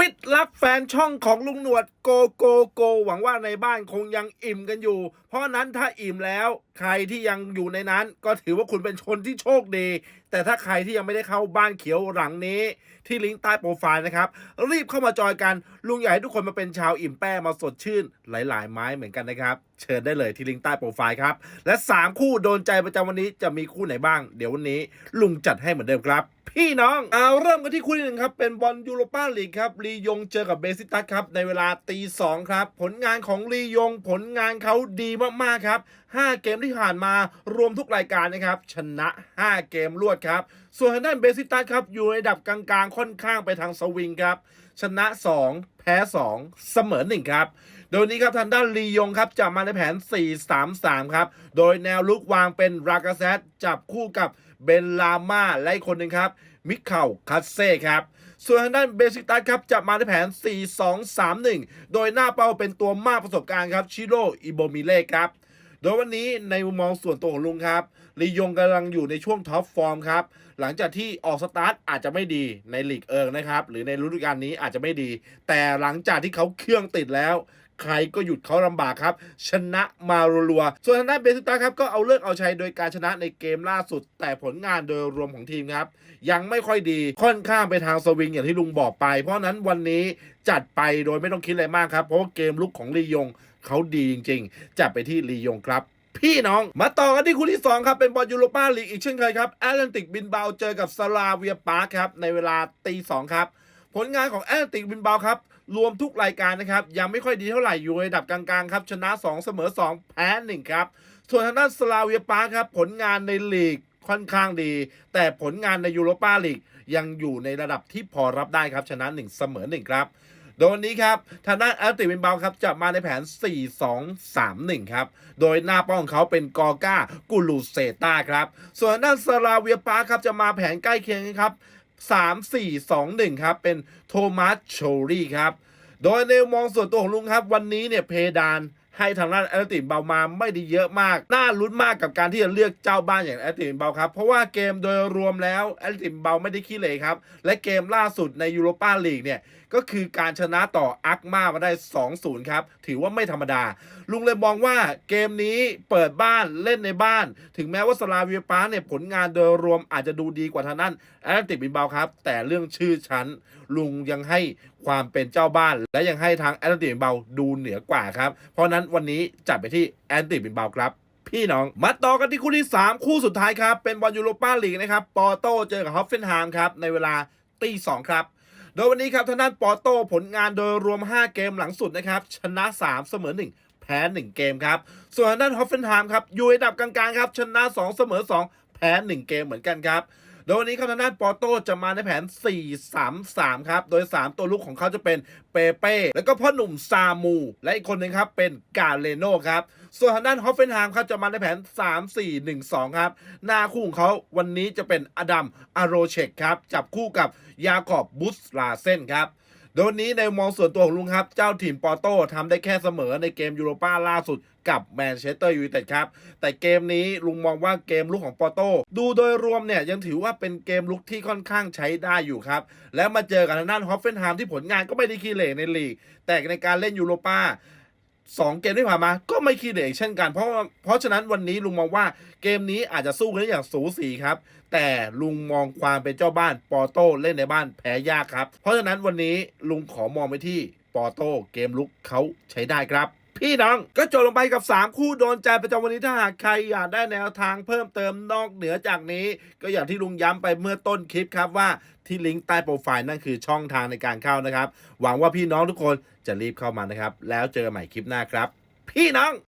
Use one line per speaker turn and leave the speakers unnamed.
มิตรรักแฟนช่องของลุงหนวดโกโกโก หวังว่าในบ้านคงยังอิ่มกันอยู่ เพราะนั้นถ้าอิ่มแล้วใครที่ยังอยู่ในนั้น ก็ถือว่าคุณเป็นชนที่โชคดี แต่ถ้าใครที่ยังไม่ได้เข้าบ้านเขียวหลังนี้ ที่ลิงก์ใต้โปรไฟล์นะครับ รีบเข้ามาจอยกัน ลุงอยากให้ทุกคนมาเป็นชาวอิ่มแป้มาสดชื่น หลายๆ ไม้เหมือนกันนะครับ เชิญได้เลยที่ลิงก์ใต้โปรไฟล์ครับและ 3 คู่โดนใจประจำวันนี้จะมีคู่ไหนบ้าง เดี๋ยววันนี้ลุงจัดให้เหมือนเดิมครับพี่น้องเอาเริ่มกันที่คู่ที่หนึ่งครับ เป็นบอลยูโรปาลีกครับลียงเจอกับเบซิตัสครับ ในเวลาตีสองครับ ผลงานของลียงผลงานเขาดีมาก ๆ ครับ 5 เกมที่ผ่านมารวมทุกรายการนะครับ ชนะ 5 เกมรวดครับ ส่วนทางด้านเบซิตัสครับ อยู่ในดับกลาง ๆ ค่อนข้างไปทางสวิงครับ ชนะ 2 แพ้ 2 เสมอ 1 ครับโดยนี้ครับทางด้านลียงครับจะมาในแผน 4-3-3 ครับ โดยแนวลุกวางเป็นรากาเซตจับคู่กับ เบนลาม่าและอีกคนหนึ่งครับ มิเคาคัสเซ่ครับส่วนทางด้านเบสิกตัสครับจะมาในแผน 4-2-3-1 โดยหน้าเป้าเป็นตัวมากประสบการณ์ครับชิโร่อิโบมิเล่ครับ โดยวันนี้ในมุมมองส่วนตัวของลุงครับลียงกำลังอยู่ในช่วงท็อปฟอร์มครับ หลังจากที่ออกสตาร์ทอาจจะไม่ดีในลีกเอิงนะครับ หรือในฤดูกาลนี้อาจจะไม่ดี แต่หลังจากที่เขาเครื่องติดแล้ว ใครก็หยุดเขาลำบากครับ ชนะมารัวๆส่วนทางด้านเบสิตัสครับก็เอาเลิกเอาชัยโดยการชนะในเกมล่าสุด แต่ผลงานโดยรวมของทีมครับ ยังไม่ค่อยดีค่อนข้างไปทางสวิงอย่างที่ลุงบอกไป เพราะฉะนั้นวันนี้จัดไปโดยไม่ต้องคิดอะไรมากครับ เพราะว่าเกมลุกของลียงเขาดีจริงๆ จัดไปที่ลียงครับพี่น้อง มาต่อกันที่คู่ที่ 2 ครับ เป็นบอลยูโรปาลีกอีกเช่นเคยครับแอตแลนติกบินเบาเจอกับซาลาเวียปาร์คครับ ในเวลาตีสองครับ ผลงานของแอตแลนติกบินเบาครับ รวมทุกรายการนะครับยังไม่ค่อยดีเท่าไหร่อยู่ในระดับกลางๆครับชนะ 2 เสมอ 2 แพ้ 1 ครับ ส่วนทางด้านสลาเวียปาร์ครับผลงานในลีกค่อนข้างดี แต่ผลงานในยูโรปาลีกยังอยู่ในระดับที่พอรับได้ครับชนะ 1 เสมอ 1 ครับโดยวันนี้ครับทางด้านแอตติวินบาครับจะมาในแผน 4-2-3-1 ครับ โดยหน้าป้าของเขาเป็นกอก้ากูลูเซตาครับ ส่วนทางด้านซาลาเวียปาร์ครับจะมาแผนใกล้เคียงครับ 3-4-2-1 ครับ เป็นโทมัสโชรี่ครับ โดยในมุมมองส่วนตัวของลุงครับ วันนี้เนี่ยเพดาน ให้ทางด้านแอตติเบามาไม่ได้เยอะมาก น่าลุ้นมากกับการที่จะเลือกเจ้าบ้านอย่างแอตติเบาครับ เพราะว่าเกมโดยรวมแล้วแอตติเบาไม่ได้ขี้เหร่ครับ และเกมล่าสุดในยูโรปาลีกเนี่ย ก็คือการชนะต่ออักมามาได้ 2-0 ครับ ถือว่าไม่ธรรมดา ลุงเลยมองว่าเกมนี้เปิดบ้านเล่นในบ้าน ถึงแม้ว่าสลาเวียปาเนี่ยผลงานโดยรวมอาจจะดูดีกว่าทางนั้นแอตติบินเบาครับ แต่เรื่องชื่อชั้นลุงยังให้ ความเป็นเจ้าบ้าน และยังให้ทางแอตติบินเบาดูเหนือกว่าครับ เพราะนั้นวันนี้จัดไปที่แอตติบินเบาครับ พี่น้อง มาต่อกันที่คู่ที่ 3 คู่สุดท้ายครับ เป็นบอลยูโรปาลีกนะครับปอร์โตเจอกับฮอฟเฟนไฮม์ครับในเวลาตีสองครับโดยวันนี้ครับทางด้านปอร์โตผลงานโดยรวม 5 เกมหลังสุดนะครับชนะ 3 เสมอ 1 แพ้ 1 เกมครับ ส่วนทางด้านฮอฟเฟนไฮม์ครับอยู่ในดับกลางๆครับชนะ 2 เสมอ 2 แพ้ 1 เกมเหมือนกันครับ โดยวันนี้ครับทางด้านปอร์โตจะมาในแผน 4-3-3 ครับ โดย 3 ตัวลุกของเขาจะเป็นเปเป้ แล้วก็พ่อหนุ่มซามู และอีกคนหนึ่งครับเป็นกาเลโนครับ ส่วนทางด้านฮอฟเฟนไฮม์ครับจะมาในแผน 3-4-1-2 ครับ หน้าคู่ของเขาวันนี้จะเป็นอดัมอาโรเชกครับ จับคู่กับยาขอบบุสลาเซนครับ โดยวันนี้ในมองส่วนตัวของลุงครับ เจ้าถิ่นปอร์โต้ทำได้แค่เสมอในเกมยูโรป้าล่าสุดกับแมนเชสเตอร์ยูไนเต็ดครับ แต่เกมนี้ลุงมองว่าเกมลุกของปอร์โต้ดูโดยรวมเนี่ยยังถือว่าเป็นเกมลุกที่ค่อนข้างใช้ได้อยู่ครับ แล้วมาเจอกับทางด้านฮอฟเฟนไฮม์ที่ผลงานก็ไม่ได้คีเหร่ในลีก แต่ในการเล่นยูโรป้า สองเกมที่ผ่านมาก็ไม่คีเดกเช่นกัน เพราะเพราะฉะนั้นวันนี้ลุงมองว่าเกมนี้อาจจะสู้กันได้อย่างสูสีครับ แต่ลุงมองความเป็นเจ้าบ้านปอร์โต้เล่นในบ้านแพ้ยากครับ เพราะฉะนั้นวันนี้ลุงขอมองไปที่ปอร์โต้เกมลุกเขาใช้ได้ครับ พี่น้องก็จบลงไปกับ 3 คู่โดนใจประจำวันนี้ถ้าหากใครอยากได้แนวทางเพิ่มเติมนอกเหนือจากนี้ ก็อย่างที่ลุงย้ำไปเมื่อต้นคลิปครับว่าที่ลิงก์ใต้โปรไฟล์นั่นคือช่องทางในการเข้านะครับ หวังว่าพี่น้องทุกคนจะรีบเข้ามานะครับ แล้วเจอกันใหม่คลิปหน้าครับ พี่น้อง